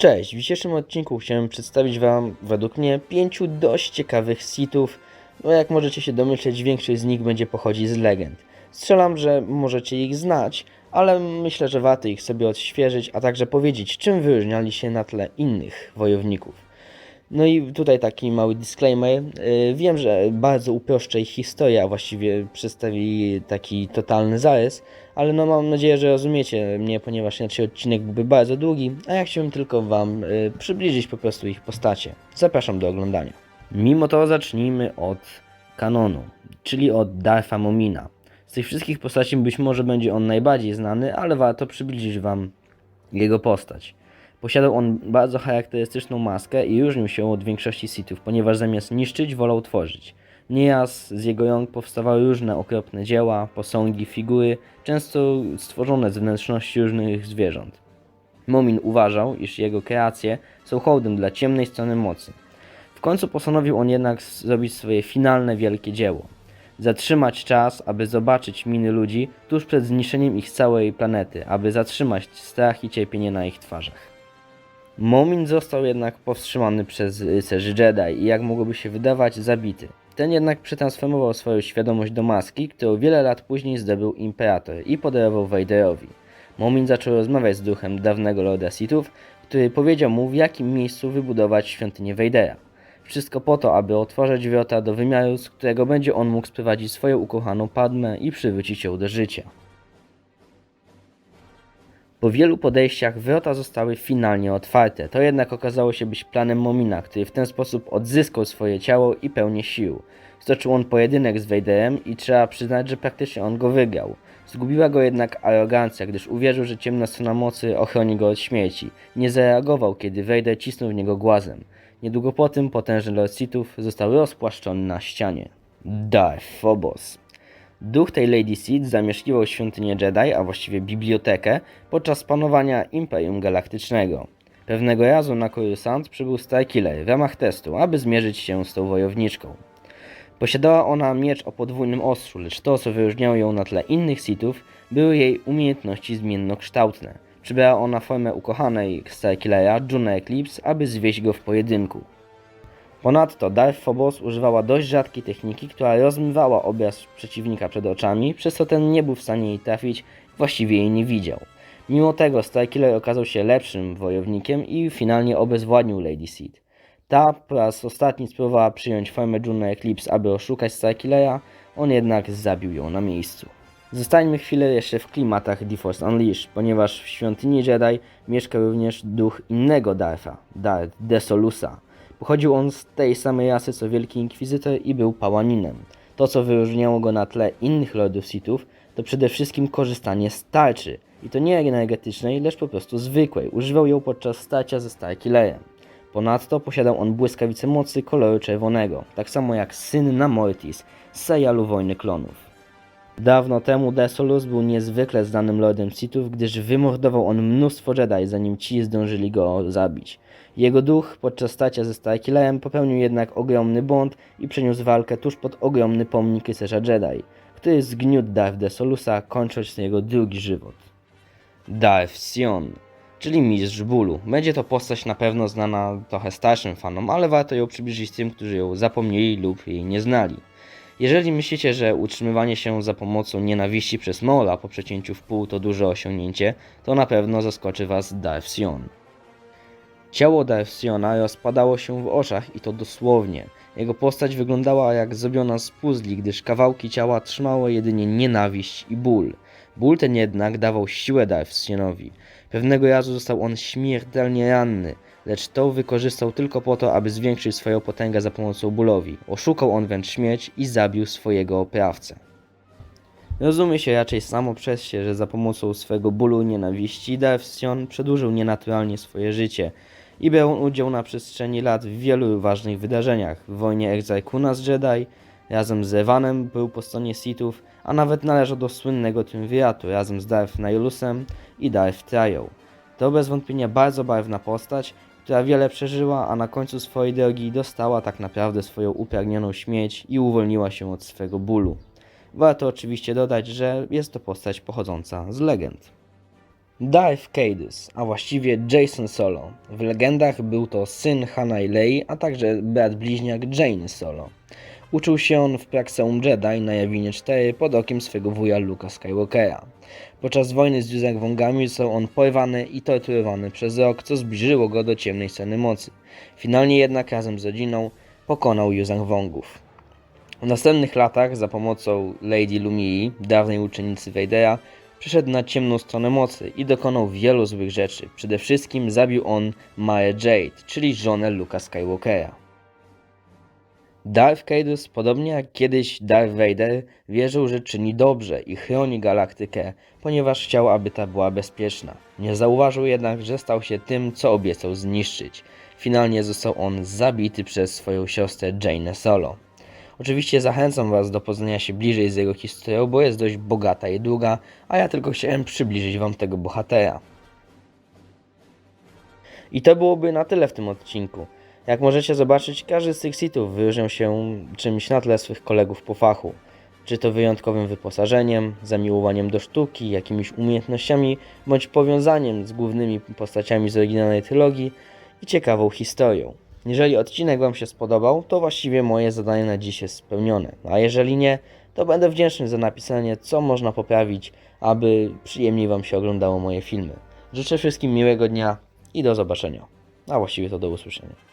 Cześć, w dzisiejszym odcinku chciałem przedstawić Wam według mnie pięciu dość ciekawych sitów. No jak możecie się domyśleć, większość z nich będzie pochodzić z legend. Strzelam, że możecie ich znać, ale myślę, że warto ich sobie odświeżyć, a także powiedzieć, czym wyróżniali się na tle innych wojowników. No i tutaj taki mały disclaimer. Yy, Wiem, że bardzo uproszczę ich historię, a właściwie przedstawi taki totalny zarys, ale no mam nadzieję, że rozumiecie mnie, ponieważ inaczej odcinek byłby bardzo długi, a ja chciałbym tylko Wam yy, przybliżyć po prostu ich postacie. Zapraszam do oglądania. Mimo to zacznijmy od kanonu, czyli od Darfa Momina. Z tych wszystkich postaci być może będzie on najbardziej znany, ale warto przybliżyć Wam jego postać. Posiadał on bardzo charakterystyczną maskę i różnił się od większości sitów, ponieważ zamiast niszczyć, wolał tworzyć. Nieraz z jego rąk powstawały różne okropne dzieła, posągi, figury, często stworzone z wnętrzności różnych zwierząt. Momin uważał, iż jego kreacje są hołdem dla ciemnej strony mocy. W końcu postanowił on jednak zrobić swoje finalne wielkie dzieło. Zatrzymać czas, aby zobaczyć miny ludzi tuż przed zniszczeniem ich całej planety, aby zatrzymać strach i cierpienie na ich twarzach. Momin został jednak powstrzymany przez rycerzy Jedi i jak mogłoby się wydawać, zabity. Ten jednak przetransformował swoją świadomość do maski, którą wiele lat później zdobył Imperator i podarował Vaderowi. Momin zaczął rozmawiać z duchem dawnego Lorda Sithów, który powiedział mu w jakim miejscu wybudować świątynię Vadera. Wszystko po to, aby otworzyć wrota do wymiaru, z którego będzie on mógł sprowadzić swoją ukochaną Padmę i przywrócić ją do życia. Po wielu podejściach wrota zostały finalnie otwarte. To jednak okazało się być planem Momina, który w ten sposób odzyskał swoje ciało i pełnię sił. Stoczył on pojedynek z Vaderem i trzeba przyznać, że praktycznie on go wygrał. Zgubiła go jednak arogancja, gdyż uwierzył, że ciemna strona mocy ochroni go od śmierci. Nie zareagował, kiedy Vader cisnął w niego głazem. Niedługo po tym potężny Lord Sithów został rozpłaszczony na ścianie. Darth Phobos. Duch tej Lady Sith zamieszkiwał świątynię Jedi, a właściwie bibliotekę, podczas panowania Imperium Galaktycznego. Pewnego razu na Coruscant przybył Starkiller w ramach testu, aby zmierzyć się z tą wojowniczką. Posiadała ona miecz o podwójnym ostrzu, lecz to, co wyróżniało ją na tle innych Sithów, były jej umiejętności zmiennokształtne. Przybrała ona formę ukochanej Starkillera, Juna Eclipse, aby zwieść go w pojedynku. Ponadto Darth Phobos używała dość rzadkiej techniki, która rozmywała obraz przeciwnika przed oczami, przez co ten nie był w stanie jej trafić, właściwie jej nie widział. Mimo tego Starkiller okazał się lepszym wojownikiem i finalnie obezwładnił Lady Sith. Ta po raz ostatni spróbowała przyjąć formę Juna Eclipse, aby oszukać Starkillera, on jednak zabił ją na miejscu. Zostańmy chwilę jeszcze w klimatach The Force Unleashed, ponieważ w świątyni Jedi mieszka również duch innego Dartha, Darth Desolusa. Pochodził on z tej samej rasy co Wielki Inkwizytor i był pałaninem. To, co wyróżniało go na tle innych Lordów Sithów, to przede wszystkim korzystanie z tarczy. I to nie energetycznej, lecz po prostu zwykłej. Używał ją podczas starcia ze Starkillerem. Ponadto posiadał on błyskawice mocy koloru czerwonego, tak samo jak syn Namortis z serialu Wojny Klonów. Dawno temu Desolus był niezwykle znanym Lordem Sithów, gdyż wymordował on mnóstwo Jedi, zanim ci zdążyli go zabić. Jego duch podczas starcia ze Starkillerem popełnił jednak ogromny błąd i przeniósł walkę tuż pod ogromny pomnik rycerza Jedi, który zgniótł Darth Desolusa, kończąc jego drugi żywot. Darth Sion, czyli Mistrz Bólu. Będzie to postać na pewno znana trochę starszym fanom, ale warto ją przybliżyć tym, którzy ją zapomnieli lub jej nie znali. Jeżeli myślicie, że utrzymywanie się za pomocą nienawiści przez Mola po przecięciu w pół to duże osiągnięcie, to na pewno zaskoczy Was Darth Sion. Ciało Darth Siona rozpadało się w oczach i to dosłownie. Jego postać wyglądała jak zrobiona z puzli, gdyż kawałki ciała trzymały jedynie nienawiść i ból. Ból ten jednak dawał siłę Darth Sionowi. Pewnego razu został on śmiertelnie ranny, lecz to wykorzystał tylko po to, aby zwiększyć swoją potęgę za pomocą bólowi. Oszukał on wręcz śmierć i zabił swojego oprawcę. Rozumie się raczej samo przez się, że za pomocą swego bólu nienawiści Darth Sion przedłużył nienaturalnie swoje życie i brał udział na przestrzeni lat w wielu ważnych wydarzeniach. W wojnie Exarchuna z Jedi, razem z Evanem był po stronie Sithów, a nawet należał do słynnego triumviratu razem z Darth Nihilusem i Darth Trial. To bez wątpienia bardzo barwna postać, która wiele przeżyła, a na końcu swojej drogi dostała tak naprawdę swoją upragnioną śmierć i uwolniła się od swego bólu. Warto oczywiście dodać, że jest to postać pochodząca z legend. Darth Cadus, a właściwie Jason Solo. W legendach był to syn Hana i Lei, a także brat bliźniak Jane Solo. Uczył się on w Praxeum Jedi na Jawinie 4 pod okiem swego wuja Luka Skywalkera. Podczas wojny z Yuzak Wongami został on porwany i torturowany przez rok, co zbliżyło go do ciemnej sceny mocy. Finalnie jednak razem z rodziną pokonał Yuzang Wongów. W następnych latach za pomocą Lady Lumii, dawnej uczennicy Vadera, przyszedł na ciemną stronę mocy i dokonał wielu złych rzeczy. Przede wszystkim zabił on Mare Jade, czyli żonę Luka Skywalkera. Darth Cadus, podobnie jak kiedyś Darth Vader, wierzył, że czyni dobrze i chroni galaktykę, ponieważ chciał, aby ta była bezpieczna. Nie zauważył jednak, że stał się tym, co obiecał zniszczyć. Finalnie został on zabity przez swoją siostrę Jane Solo. Oczywiście zachęcam Was do poznania się bliżej z jego historią, bo jest dość bogata i długa, a ja tylko chciałem przybliżyć Wam tego bohatera. I to byłoby na tyle w tym odcinku. Jak możecie zobaczyć, każdy z tych sitów wyróżniał się czymś na tle swych kolegów po fachu. Czy to wyjątkowym wyposażeniem, zamiłowaniem do sztuki, jakimiś umiejętnościami, bądź powiązaniem z głównymi postaciami z oryginalnej trylogii i ciekawą historią. Jeżeli odcinek Wam się spodobał, to właściwie moje zadanie na dziś jest spełnione. A jeżeli nie, to będę wdzięczny za napisanie, co można poprawić, aby przyjemniej Wam się oglądało moje filmy. Życzę wszystkim miłego dnia i do zobaczenia. A właściwie to do usłyszenia.